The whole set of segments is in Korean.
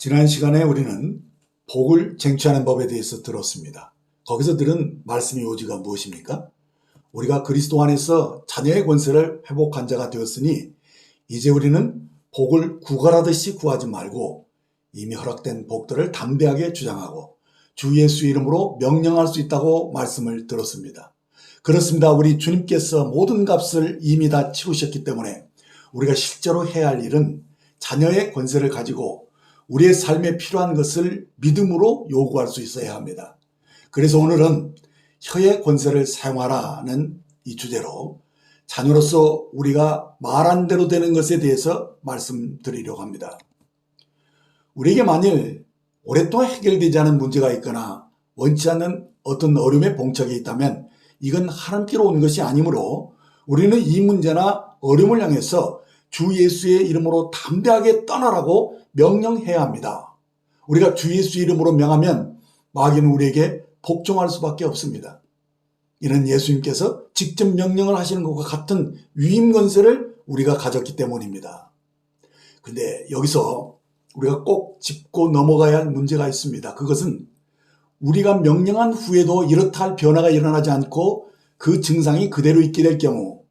지난 시간에 우리는 복을 쟁취하는 법에 대해서 들었습니다. 거기서 들은 말씀의 요지가 무엇입니까? 우리가 그리스도 안에서 자녀의 권세를 회복한 자가 되었으니 이제 우리는 복을 구걸하듯이 구하지 말고 이미 허락된 복들을 담대하게 주장하고 주 예수 이름으로 명령할 수 있다고 말씀을 들었습니다. 그렇습니다. 우리 주님께서 모든 값을 이미 다 치르셨기 때문에 우리가 실제로 해야 할 일은 자녀의 권세를 가지고 우리의 삶에 필요한 것을 믿음으로 요구할 수 있어야 합니다. 그래서 오늘은 혀의 권세를 사용하라는 이 주제로 자녀로서 우리가 말한 대로 되는 것에 대해서 말씀드리려고 합니다. 우리에게 만일 오랫동안 해결되지 않은 문제가 있거나 원치 않는 어떤 어려움의 봉착이 있다면 이건 하나님께로 온 것이 아니므로 우리는 이 문제나 어려움을 향해서 주 예수의 이름으로 담대하게 떠나라고 명령해야 합니다. 우리가 주 예수 이름으로 명하면 마귀는 우리에게 복종할 수밖에 없습니다. 이는 예수님께서 직접 명령을 하시는 것과 같은 위임 권세를 우리가 가졌기 때문입니다. 근데 여기서 우리가 꼭 짚고 넘어가야 할 문제가 있습니다. 그것은 우리가 명령한 후에도 이렇다 할 변화가 일어나지 않고 그 증상이 그대로 있게 될 경우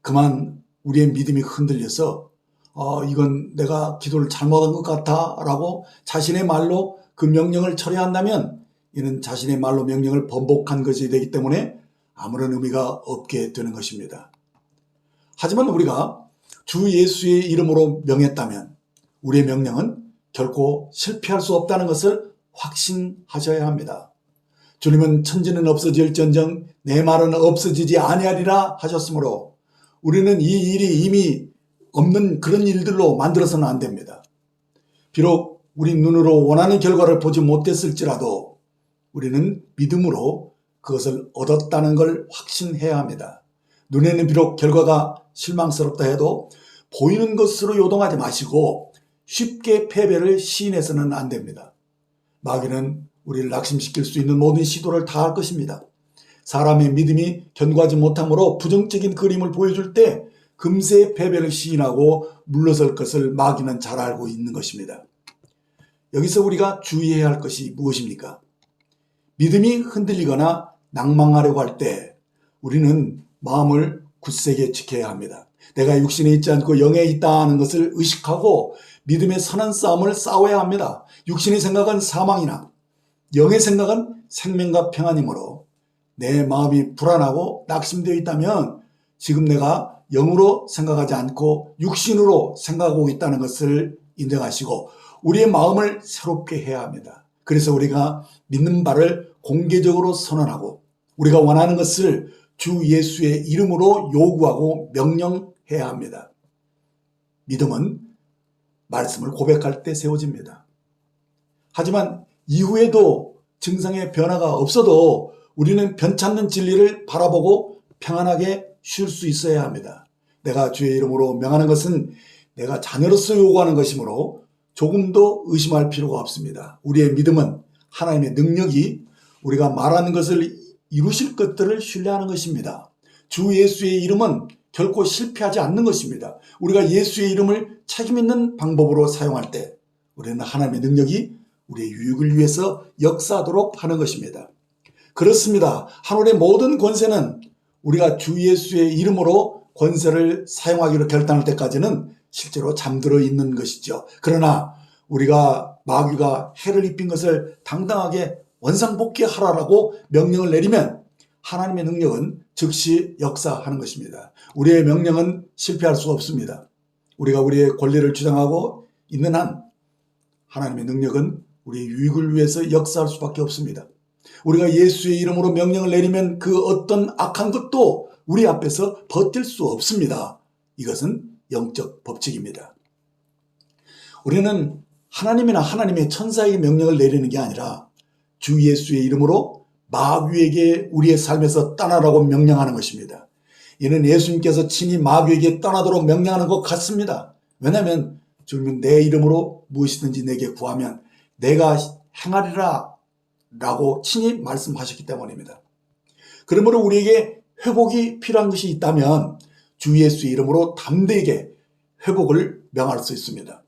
그만 우리의 믿음이 흔들려서 어, 이건 내가 기도를 잘못한 것 같아 라고 자신의 말로 그 명령을 처리한다면 이는 자신의 말로 명령을 번복한 것이 되기 때문에 아무런 의미가 없게 되는 것입니다. 하지만 우리가 주 예수의 이름으로 명했다면 우리의 명령은 결코 실패할 수 없다는 것을 확신하셔야 합니다. 주님은 천지는 없어질전정 내 말은 없어지지 아니하리라 하셨으므로 우리는 이 일이 이미 없는 그런 일들로 만들어서는 안 됩니다. 비록 우리 눈으로 원하는 결과를 보지 못했을지라도 우리는 믿음으로 그것을 얻었다는 걸 확신해야 합니다. 눈에는 비록 결과가 실망스럽다 해도 보이는 것으로 요동하지 마시고 쉽게 패배를 시인해서는 안 됩니다. 마귀는 우리를 낙심시킬 수 있는 모든 시도를 다 할 것입니다. 사람의 믿음이 견고하지 못함으로 부정적인 그림을 보여줄 때 금세 패배를 시인하고 물러설 것을 마귀는 잘 알고 있는 것입니다. 여기서 우리가 주의해야 할 것이 무엇입니까? 믿음이 흔들리거나 낭망하려고 할 때 우리는 마음을 굳세게 지켜야 합니다. 내가 육신에 있지 않고 영에 있다는 것을 의식하고 믿음의 선한 싸움을 싸워야 합니다. 육신의 생각은 사망이나 영의 생각은 생명과 평안이므로 내 마음이 불안하고 낙심되어 있다면 지금 내가 영으로 생각하지 않고 육신으로 생각하고 있다는 것을 인정하시고 우리의 마음을 새롭게 해야 합니다. 그래서 우리가 믿는 바를 공개적으로 선언하고 우리가 원하는 것을 주 예수의 이름으로 요구하고 명령해야 합니다. 믿음은 말씀을 고백할 때 세워집니다. 하지만 이후에도 증상의 변화가 없어도 우리는 변찮는 진리를 바라보고 평안하게 쉴 수 있어야 합니다. 내가 주의 이름으로 명하는 것은 내가 자녀로서 요구하는 것이므로 조금도 의심할 필요가 없습니다. 우리의 믿음은 하나님의 능력이 우리가 말하는 것을 이루실 것들을 신뢰하는 것입니다. 주 예수의 이름은 결코 실패하지 않는 것입니다. 우리가 예수의 이름을 책임 있는 방법으로 사용할 때 우리는 하나님의 능력이 우리의 유익을 위해서 역사하도록 하는 것입니다. 그렇습니다. 하늘의 모든 권세는 우리가 주 예수의 이름으로 권세를 사용하기로 결단할 때까지는 실제로 잠들어 있는 것이죠. 그러나 우리가 마귀가 해를 입힌 것을 당당하게 원상복귀하라라고 명령을 내리면 하나님의 능력은 즉시 역사하는 것입니다. 우리의 명령은 실패할 수 없습니다. 우리가 우리의 권리를 주장하고 있는 한 하나님의 능력은 우리의 유익을 위해서 역사할 수밖에 없습니다. 우리가 예수의 이름으로 명령을 내리면 그 어떤 악한 것도 우리 앞에서 버틸 수 없습니다. 이것은 영적 법칙입니다. 우리는 하나님이나 하나님의 천사에게 명령을 내리는 게 아니라 주 예수의 이름으로 마귀에게 우리의 삶에서 떠나라고 명령하는 것입니다. 이는 예수님께서 친히 마귀에게 떠나도록 명령하는 것 같습니다. 왜냐하면 주님은 내 이름으로 무엇이든지 내게 구하면 내가 행하리라 라고 친히 말씀하셨기 때문입니다. 그러므로 우리에게 회복이 필요한 것이 있다면 주 예수 이름으로 담대하게 회복을 명할 수 있습니다.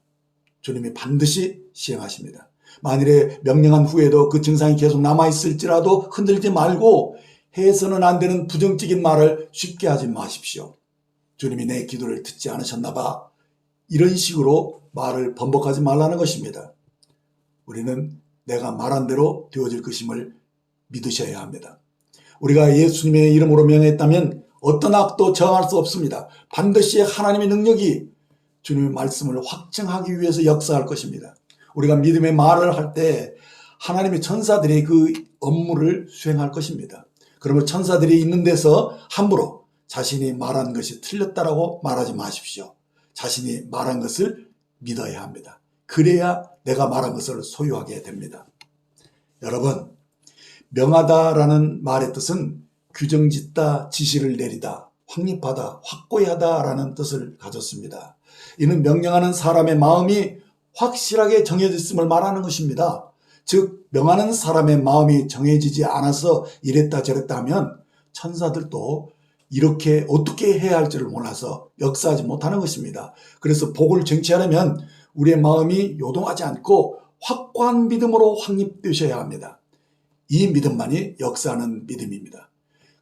주님이 반드시 시행하십니다. 만일에 명령한 후에도 그 증상이 계속 남아있을지라도 흔들지 말고 해서는 안 되는 부정적인 말을 쉽게 하지 마십시오. 주님이 내 기도를 듣지 않으셨나 봐. 이런 식으로 말을 번복하지 말라는 것입니다. 우리는 내가 말한 대로 되어질 것임을 믿으셔야 합니다. 우리가 예수님의 이름으로 명했다면 어떤 악도 저항할 수 없습니다. 반드시 하나님의 능력이 주님의 말씀을 확증하기 위해서 역사할 것입니다. 우리가 믿음의 말을 할 때 하나님의 천사들이 그 업무를 수행할 것입니다. 그러면 천사들이 있는 데서 함부로 자신이 말한 것이 틀렸다라고 말하지 마십시오. 자신이 말한 것을 믿어야 합니다. 그래야 내가 말한 것을 소유하게 됩니다. 여러분, 명하다라는 말의 뜻은 규정짓다, 지시를 내리다, 확립하다, 확고히 하다라는 뜻을 가졌습니다. 이는 명령하는 사람의 마음이 확실하게 정해졌음을 말하는 것입니다. 즉, 명하는 사람의 마음이 정해지지 않아서 이랬다 저랬다 하면 천사들도 이렇게 어떻게 해야 할지를 몰라서 역사하지 못하는 것입니다. 그래서 복을 쟁취하려면 우리의 마음이 요동하지 않고 확고한 믿음으로 확립되셔야 합니다. 이 믿음만이 역사하는 믿음입니다.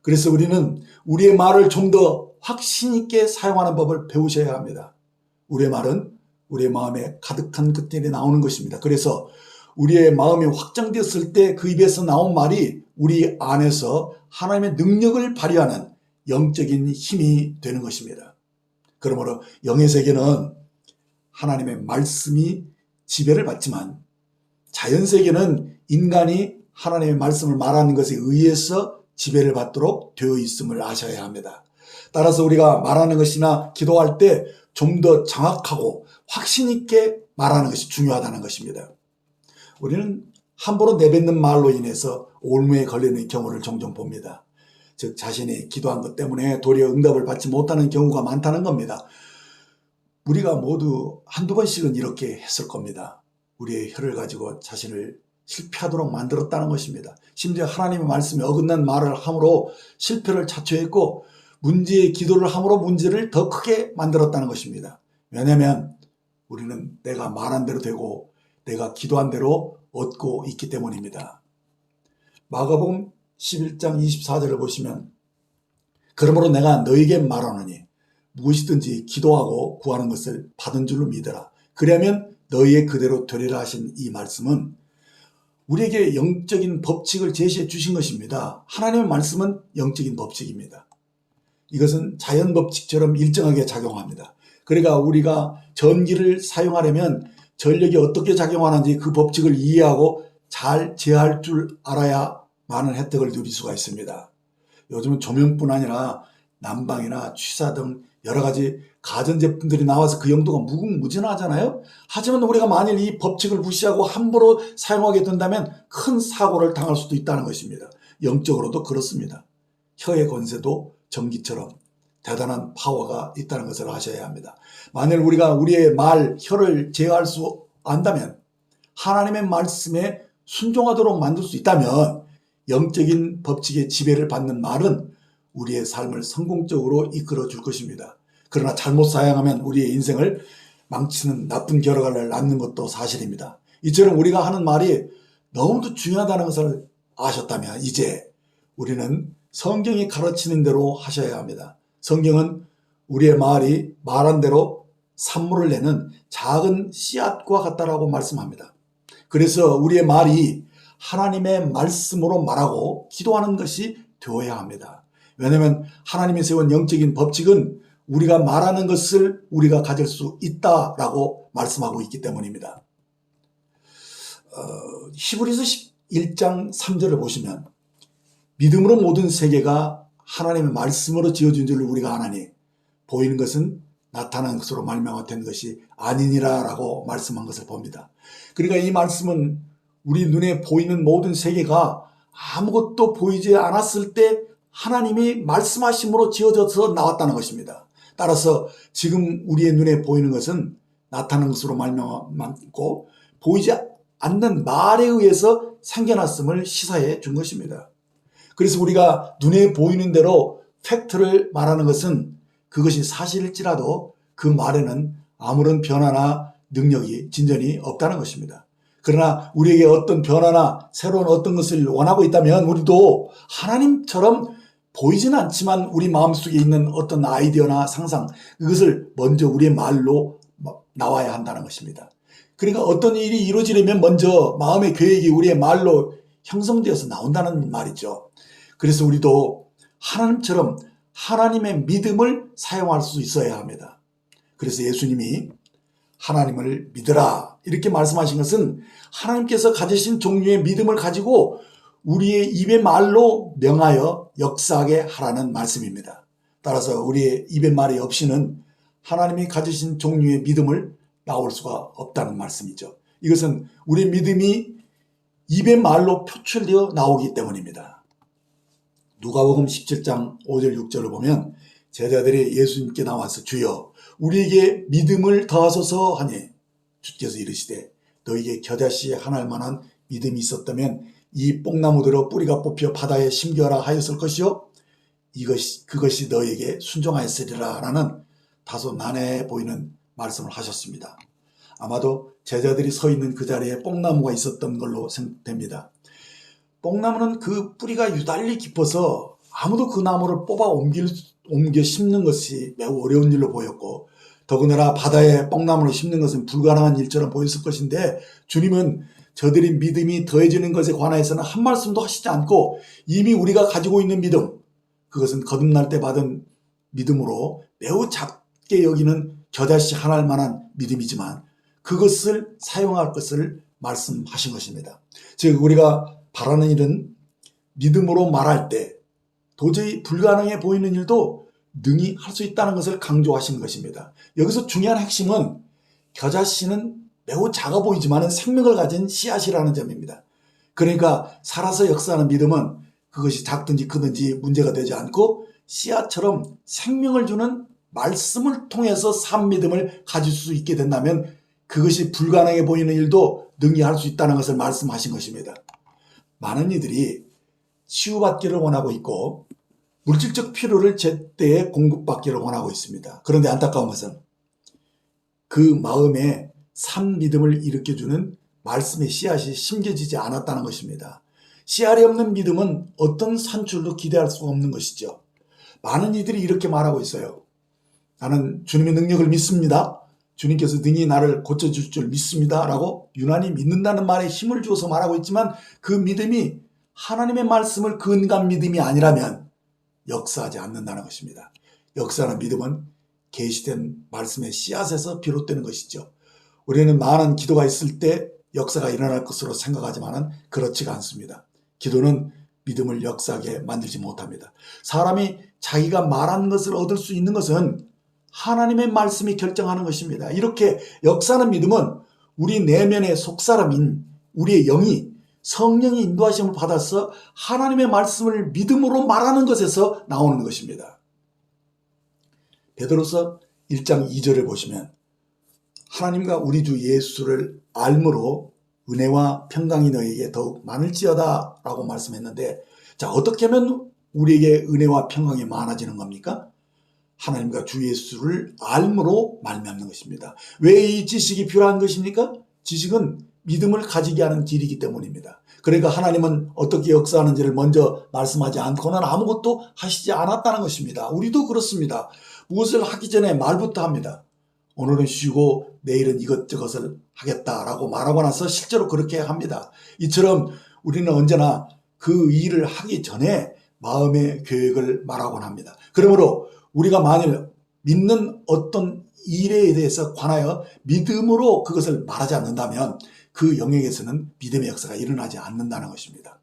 그래서 우리는 우리의 말을 좀 더 확신 있게 사용하는 법을 배우셔야 합니다. 우리의 말은 우리의 마음에 가득한 것들이 나오는 것입니다. 그래서 우리의 마음이 확정되었을 때 그 입에서 나온 말이 우리 안에서 하나님의 능력을 발휘하는 영적인 힘이 되는 것입니다. 그러므로 영의 세계는 하나님의 말씀이 지배를 받지만 자연 세계는 인간이 하나님의 말씀을 말하는 것에 의해서 지배를 받도록 되어 있음을 아셔야 합니다. 따라서 우리가 말하는 것이나 기도할 때 좀 더 정확하고 확신 있게 말하는 것이 중요하다는 것입니다. 우리는 함부로 내뱉는 말로 인해서 올무에 걸리는 경우를 종종 봅니다. 즉 자신이 기도한 것 때문에 도리어 응답을 받지 못하는 경우가 많다는 겁니다. 우리가 모두 한두 번씩은 이렇게 했을 겁니다. 우리의 혀를 가지고 자신을 실패하도록 만들었다는 것입니다. 심지어 하나님의 말씀에 어긋난 말을 함으로 실패를 자초했고 문제의 기도를 함으로 문제를 더 크게 만들었다는 것입니다. 왜냐하면 우리는 내가 말한 대로 되고 내가 기도한 대로 얻고 있기 때문입니다. 마가복음 11장 24절을 보시면 그러므로 내가 너에게 말하노니 무엇이든지 기도하고 구하는 것을 받은 줄로 믿어라. 그러면 너희의 그대로 되리라 하신 이 말씀은 우리에게 영적인 법칙을 제시해 주신 것입니다. 하나님의 말씀은 영적인 법칙입니다. 이것은 자연 법칙처럼 일정하게 작용합니다. 그러니까 우리가 전기를 사용하려면 전력이 어떻게 작용하는지 그 법칙을 이해하고 잘 제어할 줄 알아야 많은 혜택을 누릴 수가 있습니다. 요즘은 조명뿐 아니라 난방이나 취사 등 여러 가지 가전제품들이 나와서 그 용도가 무궁무진하잖아요. 하지만 우리가 만일 이 법칙을 무시하고 함부로 사용하게 된다면 큰 사고를 당할 수도 있다는 것입니다. 영적으로도 그렇습니다. 혀의 권세도 전기처럼 대단한 파워가 있다는 것을 아셔야 합니다. 만일 우리가 우리의 말, 혀를 제어할 수 안다면 하나님의 말씀에 순종하도록 만들 수 있다면 영적인 법칙의 지배를 받는 말은 우리의 삶을 성공적으로 이끌어 줄 것입니다. 그러나 잘못 사용하면 우리의 인생을 망치는 나쁜 결과를 낳는 것도 사실입니다. 이처럼 우리가 하는 말이 너무도 중요하다는 것을 아셨다면 이제 우리는 성경이 가르치는 대로 하셔야 합니다. 성경은 우리의 말이 말한 대로 산물을 내는 작은 씨앗과 같다라고 말씀합니다. 그래서 우리의 말이 하나님의 말씀으로 말하고 기도하는 것이 되어야 합니다. 왜냐하면 하나님이 세운 영적인 법칙은 우리가 말하는 것을 우리가 가질 수 있다라고 말씀하고 있기 때문입니다. 어, 히브리서 1장 3절을 보시면 믿음으로 모든 세계가 하나님의 말씀으로 지어진 줄을 우리가 아나니 보이는 것은 나타난 것으로 말미암아 된 것이 아니니라라고 말씀한 것을 봅니다. 그러니까 이 말씀은 우리 눈에 보이는 모든 세계가 아무것도 보이지 않았을 때 하나님이 말씀하심으로 지어져서 나왔다는 것입니다. 따라서 지금 우리의 눈에 보이는 것은 나타난 것으로 말미암고 보이지 않는 말에 의해서 생겨났음을 시사해 준 것입니다. 그래서 우리가 눈에 보이는 대로 팩트를 말하는 것은 그것이 사실일지라도 그 말에는 아무런 변화나 능력이 진전이 없다는 것입니다. 그러나 우리에게 어떤 변화나 새로운 어떤 것을 원하고 있다면 우리도 하나님처럼 보이지는 않지만 우리 마음속에 있는 어떤 아이디어나 상상 그것을 먼저 우리의 말로 나와야 한다는 것입니다. 그러니까 어떤 일이 이루어지려면 먼저 마음의 계획이 우리의 말로 형성되어서 나온다는 말이죠. 그래서 우리도 하나님처럼 하나님의 믿음을 사용할 수 있어야 합니다. 그래서 예수님이 하나님을 믿으라 이렇게 말씀하신 것은 하나님께서 가지신 종류의 믿음을 가지고 우리의 입의 말로 명하여 역사하게 하라는 말씀입니다. 따라서 우리의 입의 말이 없이는 하나님이 가지신 종류의 믿음을 나올 수가 없다는 말씀이죠. 이것은 우리 믿음이 입의 말로 표출되어 나오기 때문입니다. 누가복음 17장 5절 6절을 보면 제자들이 예수님께 나와서 주여 우리에게 믿음을 더하소서 하니 주께서 이르시되 너에게 겨자씨 하나할 만한 믿음이 있었다면 이 뽕나무들어 뿌리가 뽑혀 바다에 심겨라 하였을 것이요 이것이 그것이 너에게 순종하였으리라라는 다소 난해 보이는 말씀을 하셨습니다. 아마도 제자들이 서 있는 그 자리에 뽕나무가 있었던 걸로 생각됩니다. 뽕나무는 그 뿌리가 유달리 깊어서 아무도 그 나무를 뽑아 옮길, 옮겨 심는 것이 매우 어려운 일로 보였고 더군다나 바다에 뽕나무를 심는 것은 불가능한 일처럼 보였을 것인데 주님은 저들이 믿음이 더해지는 것에 관하여서는 한 말씀도 하시지 않고 이미 우리가 가지고 있는 믿음 그것은 거듭날 때 받은 믿음으로 매우 작게 여기는 겨자씨 하나할 만한 믿음이지만 그것을 사용할 것을 말씀하신 것입니다. 즉 우리가 바라는 일은 믿음으로 말할 때 도저히 불가능해 보이는 일도 능히 할 수 있다는 것을 강조하신 것입니다. 여기서 중요한 핵심은 겨자씨는 매우 작아 보이지만 생명을 가진 씨앗이라는 점입니다. 그러니까 살아서 역사하는 믿음은 그것이 작든지 크든지 문제가 되지 않고 씨앗처럼 생명을 주는 말씀을 통해서 산 믿음을 가질 수 있게 된다면 그것이 불가능해 보이는 일도 능히 할 수 있다는 것을 말씀하신 것입니다. 많은 이들이 치유받기를 원하고 있고 물질적 필요를 제때에 공급받기를 원하고 있습니다. 그런데 안타까운 것은 그 마음에 산 믿음을 일으켜주는 말씀의 씨앗이 심겨지지 않았다는 것입니다. 씨알이 없는 믿음은 어떤 산출도 기대할 수가 없는 것이죠. 많은 이들이 이렇게 말하고 있어요. 나는 주님의 능력을 믿습니다. 주님께서 능히 나를 고쳐줄 줄 믿습니다. 라고 유난히 믿는다는 말에 힘을 주어서 말하고 있지만 그 믿음이 하나님의 말씀을 근간 믿음이 아니라면 역사하지 않는다는 것입니다. 역사하는 믿음은 계시된 말씀의 씨앗에서 비롯되는 것이죠. 우리는 많은 기도가 있을 때 역사가 일어날 것으로 생각하지만 그렇지가 않습니다. 기도는 믿음을 역사하게 만들지 못합니다. 사람이 자기가 말한 것을 얻을 수 있는 것은 하나님의 말씀이 결정하는 것입니다. 이렇게 역사하는 믿음은 우리 내면의 속사람인 우리의 영이 성령의 인도하심을 받아서 하나님의 말씀을 믿음으로 말하는 것에서 나오는 것입니다. 베드로서 1장 2절을 보시면 하나님과 우리 주 예수를 알므로 은혜와 평강이 너에게 더욱 많을지어다 라고 말씀했는데 자 어떻게 하면 우리에게 은혜와 평강이 많아지는 겁니까? 하나님과 주 예수를 알므로 말미암는 것입니다. 왜 이 지식이 필요한 것입니까? 지식은 믿음을 가지게 하는 길이기 때문입니다. 그러니까 하나님은 어떻게 역사하는지를 먼저 말씀하지 않고는 아무것도 하시지 않았다는 것입니다. 우리도 그렇습니다. 무엇을 하기 전에 말부터 합니다. 오늘은 쉬고 내일은 이것저것을 하겠다라고 말하고 나서 실제로 그렇게 합니다. 이처럼 우리는 언제나 그 일을 하기 전에 마음의 계획을 말하곤 합니다. 그러므로 우리가 만일 믿는 어떤 일에 대해서 관하여 믿음으로 그것을 말하지 않는다면 그 영역에서는 믿음의 역사가 일어나지 않는다는 것입니다.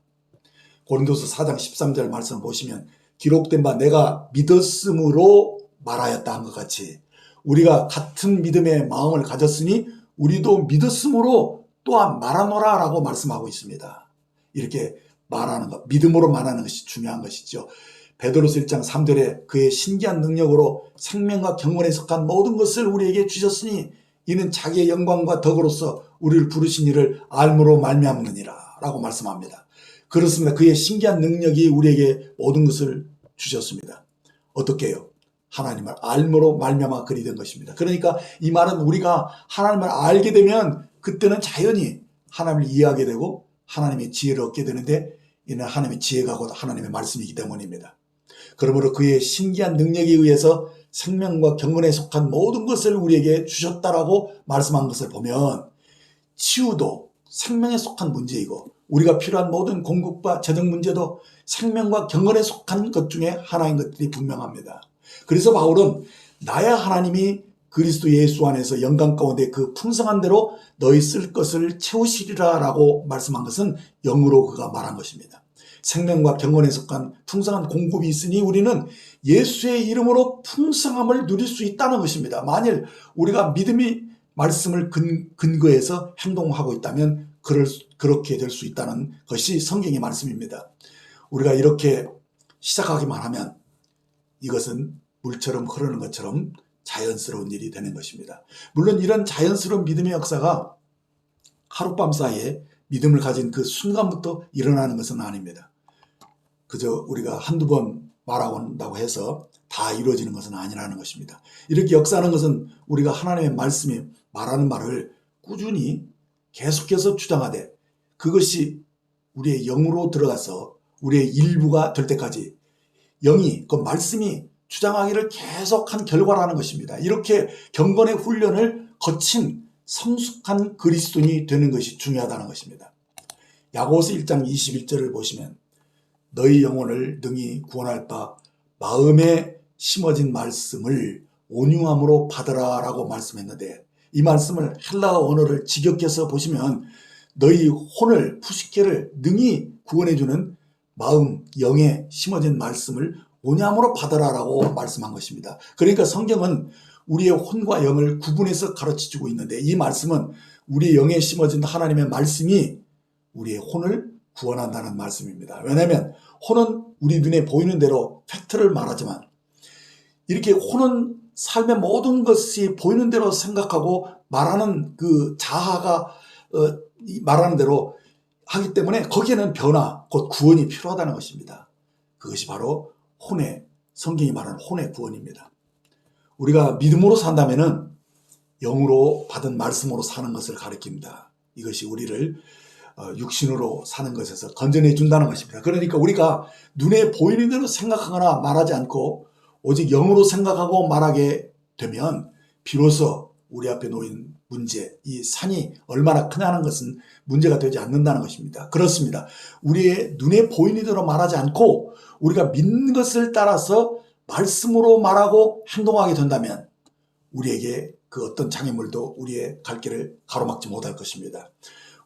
고린도서 4장 13절 말씀 보시면 기록된 바 내가 믿었으므로 말하였다 한 것 같이 우리가 같은 믿음의 마음을 가졌으니 우리도 믿었으므로 또한 말하노라 라고 말씀하고 있습니다. 이렇게 말하는 것, 믿음으로 말하는 것이 중요한 것이죠. 베드로스 1장 3절에 그의 신기한 능력으로 생명과 경건에 속한 모든 것을 우리에게 주셨으니 이는 자기의 영광과 덕으로서 우리를 부르신 이를 알므로 말미암느니라 라고 말씀합니다. 그렇습니다. 그의 신기한 능력이 우리에게 모든 것을 주셨습니다. 어떻게 해요? 하나님을 알므로 말미암아 그리 된 것입니다. 그러니까 이 말은 우리가 하나님을 알게 되면 그때는 자연히 하나님을 이해하게 되고 하나님의 지혜를 얻게 되는데 이는 하나님의 지혜가 곧 하나님의 말씀이기 때문입니다. 그러므로 그의 신기한 능력에 의해서 생명과 경건에 속한 모든 것을 우리에게 주셨다라고 말씀한 것을 보면 치유도 생명에 속한 문제이고 우리가 필요한 모든 공급과 재정 문제도 생명과 경건에 속한 것 중에 하나인 것들이 분명합니다. 그래서 바울은 나야 하나님이 그리스도 예수 안에서 영광 가운데 그 풍성한 대로 너희 쓸 것을 채우시리라 라고 말씀한 것은 영으로 그가 말한 것입니다. 생명과 경건에 속한 풍성한 공급이 있으니 우리는 예수의 이름으로 풍성함을 누릴 수 있다는 것입니다. 만일 우리가 믿음이 말씀을 근, 근거해서 행동하고 있다면 그럴, 그렇게 될 수 있다는 것이 성경의 말씀입니다. 우리가 이렇게 시작하기만 하면 이것은 물처럼 흐르는 것처럼 자연스러운 일이 되는 것입니다. 물론 이런 자연스러운 믿음의 역사가 하룻밤 사이에 믿음을 가진 그 순간부터 일어나는 것은 아닙니다. 그저 우리가 한두 번 말한다고 해서 다 이루어지는 것은 아니라는 것입니다. 이렇게 역사하는 것은 우리가 하나님의 말씀이 말하는 말을 꾸준히 계속해서 주장하되 그것이 우리의 영으로 들어가서 우리의 일부가 될 때까지 영이 그 말씀이 주장하기를 계속한 결과라는 것입니다. 이렇게 경건의 훈련을 거친 성숙한 그리스도인이 되는 것이 중요하다는 것입니다. 야고보서 1장 21절을 보시면 너희 영혼을 능히 구원할 바 마음에 심어진 말씀을 온유함으로 받으라라고 말씀했는데 이 말씀을 헬라어 언어를 직역해서 보시면 너희 혼을 푸시케를 능히 구원해 주는 마음 영에 심어진 말씀을 온유함으로 받으라라고 말씀한 것입니다. 그러니까 성경은 우리의 혼과 영을 구분해서 가르쳐주고 있는데 이 말씀은 우리의 영에 심어진 하나님의 말씀이 우리의 혼을 구원한다는 말씀입니다. 왜냐하면 혼은 우리 눈에 보이는 대로 팩트를 말하지만 이렇게 혼은 삶의 모든 것이 보이는 대로 생각하고 말하는 그 자아가 어, 말하는 대로 하기 때문에 거기에는 변화, 곧 구원이 필요하다는 것입니다. 그것이 바로 혼의 성경이 말하는 혼의 구원입니다. 우리가 믿음으로 산다면은 영으로 받은 말씀으로 사는 것을 가리킵니다. 이것이 우리를 어, 육신으로 사는 것에서 건전해 준다는 것입니다. 그러니까 우리가 눈에 보이는 대로 생각하거나 말하지 않고 오직 영으로 생각하고 말하게 되면 비로소 우리 앞에 놓인 문제, 이 산이 얼마나 크냐는 것은 문제가 되지 않는다는 것입니다. 그렇습니다. 우리의 눈에 보이는 대로 말하지 않고 우리가 믿는 것을 따라서 말씀으로 말하고 행동하게 된다면 우리에게 그 어떤 장애물도 우리의 갈 길을 가로막지 못할 것입니다.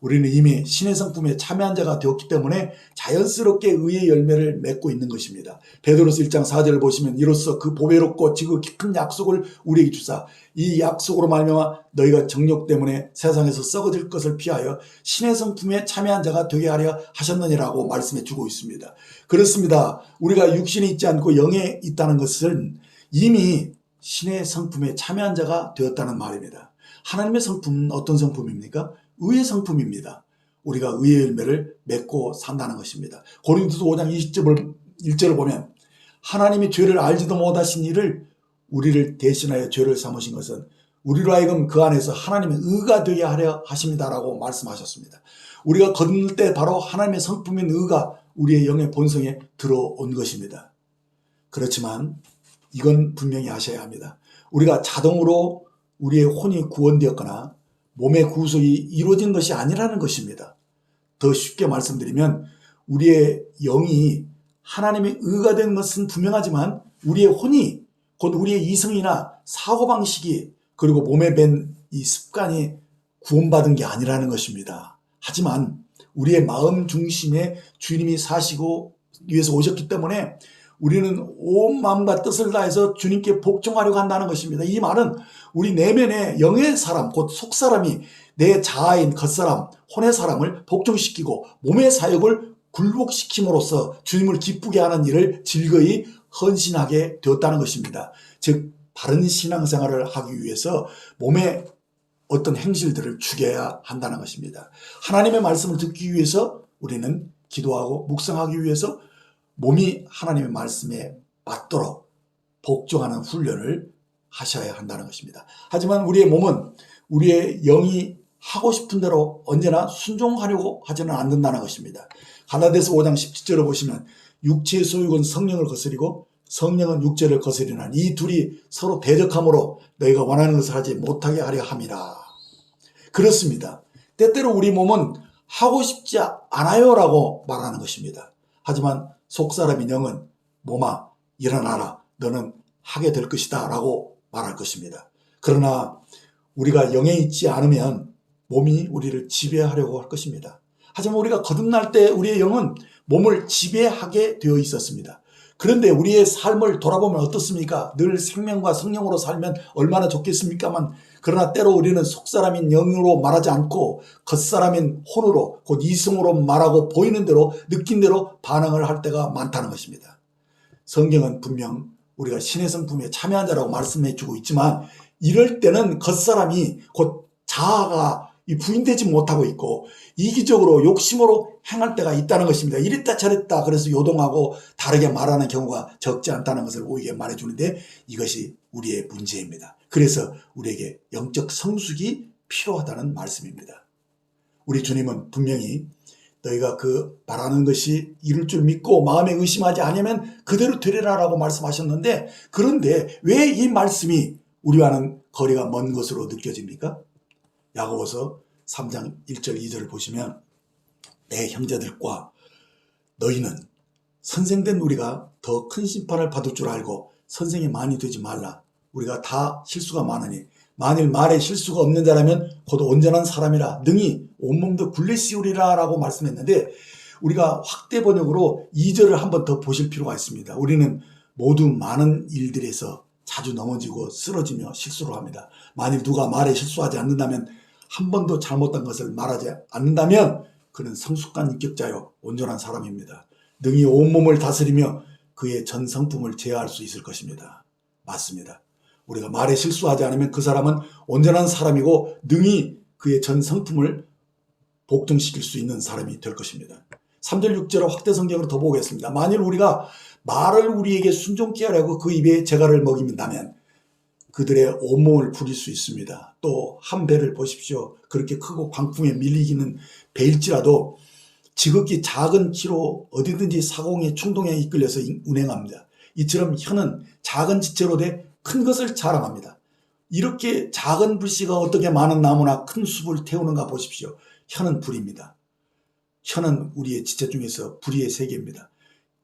우리는 이미 신의 성품에 참여한 자가 되었기 때문에 자연스럽게 의의 열매를 맺고 있는 것입니다. 베드로스 1장 4절을 보시면 이로써 그 보배롭고 지극히 큰 약속을 우리에게 주사 이 약속으로 말미암아 너희가 정욕 때문에 세상에서 썩어질 것을 피하여 신의 성품에 참여한 자가 되게 하려 하셨느니라고 말씀해 주고 있습니다. 그렇습니다. 우리가 육신이 있지 않고 영에 있다는 것은 이미 신의 성품에 참여한 자가 되었다는 말입니다. 하나님의 성품은 어떤 성품입니까? 의의 성품입니다. 우리가 의의 열매를 맺고 산다는 것입니다. 고린도서 5장 20절을 1절을 보면 하나님이 죄를 알지도 못하신 이를 우리를 대신하여 죄를 삼으신 것은 우리로 하여금 그 안에서 하나님의 의가 되게 하려 하십니다라고 말씀하셨습니다. 우리가 거듭날 때 바로 하나님의 성품인 의가 우리의 영의 본성에 들어온 것입니다. 그렇지만 이건 분명히 아셔야 합니다. 우리가 자동으로 우리의 혼이 구원되었거나 몸의 구속이 이루어진 것이 아니라는 것입니다. 더 쉽게 말씀드리면 우리의 영이 하나님의 의가 된 것은 분명하지만 우리의 혼이 곧 우리의 이성이나 사고방식이 그리고 몸에 밴 이 습관이 구원받은 게 아니라는 것입니다. 하지만 우리의 마음 중심에 주님이 사시고 위해서 오셨기 때문에 우리는 온 마음과 뜻을 다해서 주님께 복종하려고 한다는 것입니다. 이 말은 우리 내면의 영의 사람, 곧 속사람이 내 자아인 겉사람, 혼의 사람을 복종시키고 몸의 사역을 굴복시킴으로써 주님을 기쁘게 하는 일을 즐거이 헌신하게 되었다는 것입니다. 즉, 바른 신앙생활을 하기 위해서 몸의 어떤 행실들을 죽여야 한다는 것입니다. 하나님의 말씀을 듣기 위해서 우리는 기도하고 묵상하기 위해서 몸이 하나님의 말씀에 맞도록 복종하는 훈련을 하셔야 한다는 것입니다. 하지만 우리의 몸은 우리의 영이 하고 싶은 대로 언제나 순종하려고 하지는 않는다는 것입니다. 가나데서 5장 17절을 보시면 육체의 소유는 성령을 거스리고 성령은 육체를 거스리는 이 둘이 서로 대적함으로 너희가 원하는 것을 하지 못하게 하려 함이라. 그렇습니다. 때때로 우리 몸은 하고 싶지 않아요라고 말하는 것입니다. 하지만 속사람인 영은 몸아 일어나라 너는 하게 될 것이다 라고 말할 것입니다. 그러나 우리가 영에 있지 않으면 몸이 우리를 지배하려고 할 것입니다. 하지만 우리가 거듭날 때 우리의 영은 몸을 지배하게 되어 있었습니다. 그런데 우리의 삶을 돌아보면 어떻습니까? 늘 생명과 성령으로 살면 얼마나 좋겠습니까만 그러나 때로 우리는 속사람인 영으로 말하지 않고 겉사람인 혼으로 곧 이성으로 말하고 보이는 대로 느낀 대로 반응을 할 때가 많다는 것입니다. 성경은 분명 우리가 신의 성품에 참여한 자라고 말씀해 주고 있지만 이럴 때는 겉사람이 곧 자아가 이 부인되지 못하고 있고 이기적으로 욕심으로 행할 때가 있다는 것입니다. 이랬다 저랬다 그래서 요동하고 다르게 말하는 경우가 적지 않다는 것을 우리에게 말해주는데 이것이 우리의 문제입니다. 그래서 우리에게 영적 성숙이 필요하다는 말씀입니다. 우리 주님은 분명히 너희가 그 말하는 것이 이룰 줄 믿고 마음에 의심하지 않으면 그대로 되리라라고 말씀하셨는데 그런데 왜 이 말씀이 우리와는 거리가 먼 것으로 느껴집니까? 야고보서 3장 1절 2절을 보시면 내 형제들과 너희는 선생된 우리가 더 큰 심판을 받을 줄 알고 선생이 많이 되지 말라. 우리가 다 실수가 많으니 만일 말에 실수가 없는 자라면 곧 온전한 사람이라 능히 온몸도 굴레씌우리라 라고 말씀했는데 우리가 확대 번역으로 2절을 한번 더 보실 필요가 있습니다. 우리는 모두 많은 일들에서 자주 넘어지고 쓰러지며 실수를 합니다. 만일 누가 말에 실수하지 않는다면 한 번도 잘못한 것을 말하지 않는다면 그는 성숙한 인격자요 온전한 사람입니다. 능히 온몸을 다스리며 그의 전 성품을 제어할 수 있을 것입니다. 맞습니다. 우리가 말에 실수하지 않으면 그 사람은 온전한 사람이고 능히 그의 전 성품을 복종시킬 수 있는 사람이 될 것입니다. 3절 6절을 확대 성경으로 더 보겠습니다. 만일 우리가 말을 우리에게 순종케 하려고 그 입에 재갈을 먹이면 그들의 온몸을 부릴 수 있습니다. 또 한 배를 보십시오. 그렇게 크고 광풍에 밀리기는 배일지라도 지극히 작은 키로 어디든지 사공의 충동에 이끌려서 운행합니다. 이처럼 혀는 작은 지체로 돼 큰 것을 자랑합니다. 이렇게 작은 불씨가 어떻게 많은 나무나 큰 숲을 태우는가 보십시오. 혀는 불입니다. 혀는 우리의 지체 중에서 불의의 세계입니다.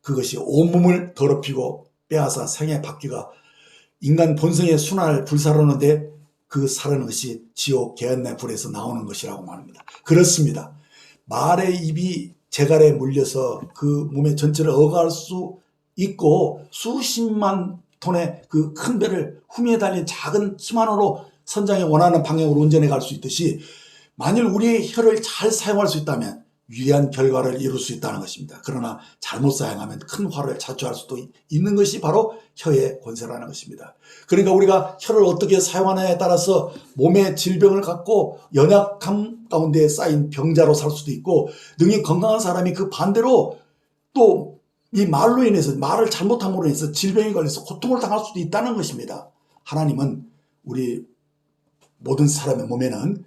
그것이 온몸을 더럽히고 빼앗아 생의 바퀴가 인간 본성의 순환을 불사르는데 그 사르는 것이 지옥 개한내 불에서 나오는 것이라고 말합니다. 그렇습니다. 말의 입이 재갈에 물려서 그 몸의 전체를 억할 수 있고 수십만 톤의 그 큰 배를 후미에 달린 작은 힘만으로 선장에 원하는 방향으로 운전해 갈 수 있듯이 만일 우리의 혀를 잘 사용할 수 있다면 유리한 결과를 이룰 수 있다는 것입니다. 그러나 잘못 사용하면 큰 화를 자초할 수도 있는 것이 바로 혀의 권세라는 것입니다. 그러니까 우리가 혀를 어떻게 사용하느냐에 따라서 몸의 질병을 갖고 연약함 가운데 쌓인 병자로 살 수도 있고 능히 건강한 사람이 그 반대로 또 이 말로 인해서 말을 잘못함으로 인해서 질병이 걸려서 고통을 당할 수도 있다는 것입니다. 하나님은 우리 모든 사람의 몸에는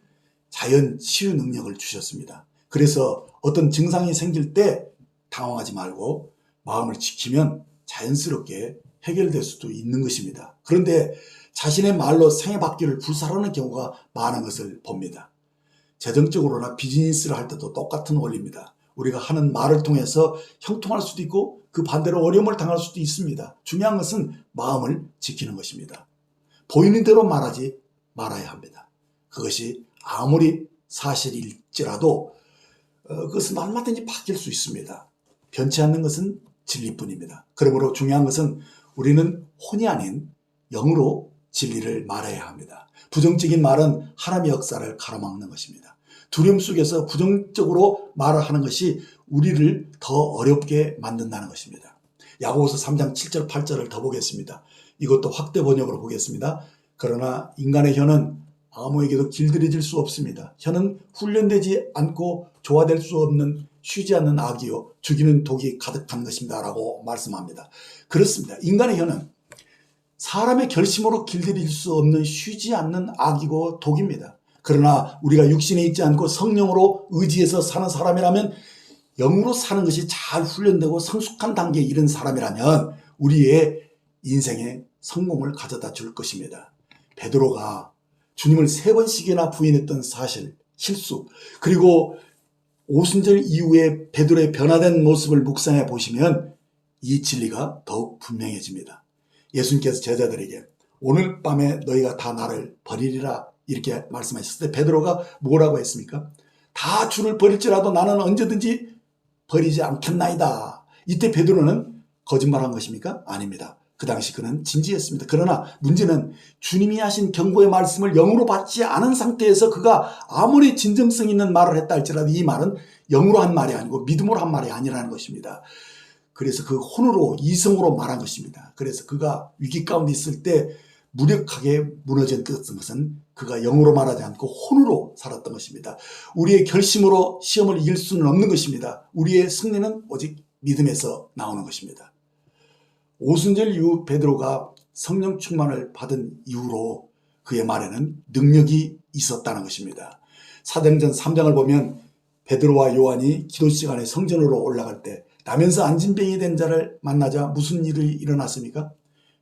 자연 치유 능력을 주셨습니다. 그래서 어떤 증상이 생길 때 당황하지 말고 마음을 지키면 자연스럽게 해결될 수도 있는 것입니다. 그런데 자신의 말로 생애 바퀴를 불살하는 경우가 많은 것을 봅니다. 재정적으로나 비즈니스를 할 때도 똑같은 원리입니다. 우리가 하는 말을 통해서 형통할 수도 있고 그 반대로 어려움을 당할 수도 있습니다. 중요한 것은 마음을 지키는 것입니다. 보이는 대로 말하지 말아야 합니다. 그것이 아무리 사실일지라도 어, 그것은 얼마든지 바뀔 수 있습니다. 변치 않는 것은 진리뿐입니다. 그러므로 중요한 것은 우리는 혼이 아닌 영으로 진리를 말해야 합니다. 부정적인 말은 하나님의 역사를 가로막는 것입니다. 두려움 속에서 부정적으로 말을 하는 것이 우리를 더 어렵게 만든다는 것입니다. 야고보서 3장 7절 8절을 더 보겠습니다. 이것도 확대 번역으로 보겠습니다. 그러나 인간의 혀는 아무에게도 길들여질 수 없습니다. 혀는 훈련되지 않고 조화될 수 없는 쉬지 않는 악이요 죽이는 독이 가득한 것입니다. 라고 말씀합니다. 그렇습니다. 인간의 혀는 사람의 결심으로 길들일 수 없는 쉬지 않는 악이고 독입니다. 그러나 우리가 육신에 있지 않고 성령으로 의지해서 사는 사람이라면 영으로 사는 것이 잘 훈련되고 성숙한 단계에 이른 사람이라면 우리의 인생에 성공을 가져다 줄 것입니다. 베드로가 주님을 세 번씩이나 부인했던 사실, 실수, 그리고 오순절 이후에 베드로의 변화된 모습을 묵상해 보시면 이 진리가 더욱 분명해집니다. 예수님께서 제자들에게 오늘 밤에 너희가 다 나를 버리리라 이렇게 말씀하셨을 때 베드로가 뭐라고 했습니까? 다 주를 버릴지라도 나는 언제든지 버리지 않겠나이다. 이때 베드로는 거짓말한 것입니까? 아닙니다. 그 당시 그는 진지했습니다. 그러나 문제는 주님이 하신 경고의 말씀을 영으로 받지 않은 상태에서 그가 아무리 진정성 있는 말을 했다 할지라도 이 말은 영으로 한 말이 아니고 믿음으로 한 말이 아니라는 것입니다. 그래서 그 혼으로 이성으로 말한 것입니다. 그래서 그가 위기 가운데 있을 때 무력하게 무너진 것은 그가 영으로 말하지 않고 혼으로 살았던 것입니다. 우리의 결심으로 시험을 이길 수는 없는 것입니다. 우리의 승리는 오직 믿음에서 나오는 것입니다. 오순절 이후 베드로가 성령 충만을 받은 이후로 그의 말에는 능력이 있었다는 것입니다. 사도행전 3장을 보면 베드로와 요한이 기도 시간에 성전으로 올라갈 때 나면서 안진병이 된 자를 만나자 무슨 일이 일어났습니까?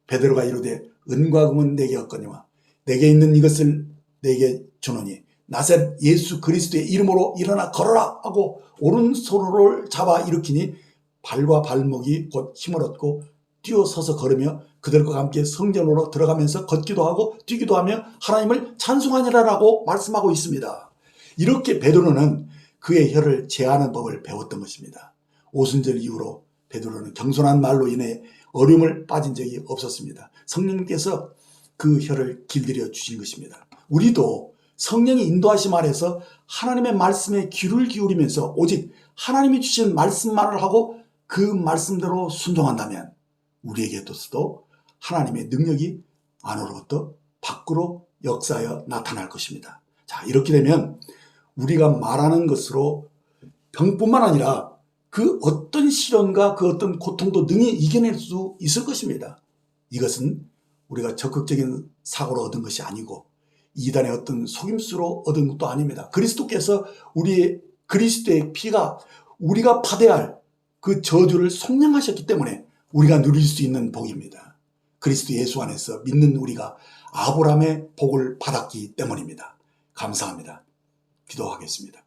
베드로가 이르되 은과 금은 내게 없거니와 내게 있는 이것을 내게 주노니 나셋 예수 그리스도의 이름으로 일어나 걸어라 하고 오른손으로 잡아 일으키니 발과 발목이 곧 힘을 얻고 뛰어서서 걸으며 그들과 함께 성전으로 들어가면서 걷기도 하고 뛰기도 하며 하나님을 찬송하니라라고 말씀하고 있습니다. 이렇게 베드로는 그의 혀를 제하는 법을 배웠던 것입니다. 오순절 이후로 베드로는 경솔한 말로 인해 어려움을 빠진 적이 없었습니다. 성령님께서 그 혀를 길들여 주신 것입니다. 우리도 성령의 인도하심 아래서 하나님의 말씀에 귀를 기울이면서 오직 하나님이 주신 말씀만을 하고 그 말씀대로 순종한다면 우리에게도 하나님의 능력이 안으로부터 밖으로 역사하여 나타날 것입니다. 자, 이렇게 되면 우리가 말하는 것으로 병뿐만 아니라 그 어떤 시련과 그 어떤 고통도 능히 이겨낼 수 있을 것입니다. 이것은 우리가 적극적인 사고로 얻은 것이 아니고 이단의 어떤 속임수로 얻은 것도 아닙니다. 그리스도께서 우리의 그리스도의 피가 우리가 받아야 할그 저주를 속량하셨기 때문에 우리가 누릴 수 있는 복입니다. 그리스도 예수 안에서 믿는 우리가 아브라함의 복을 받았기 때문입니다. 감사합니다. 기도하겠습니다.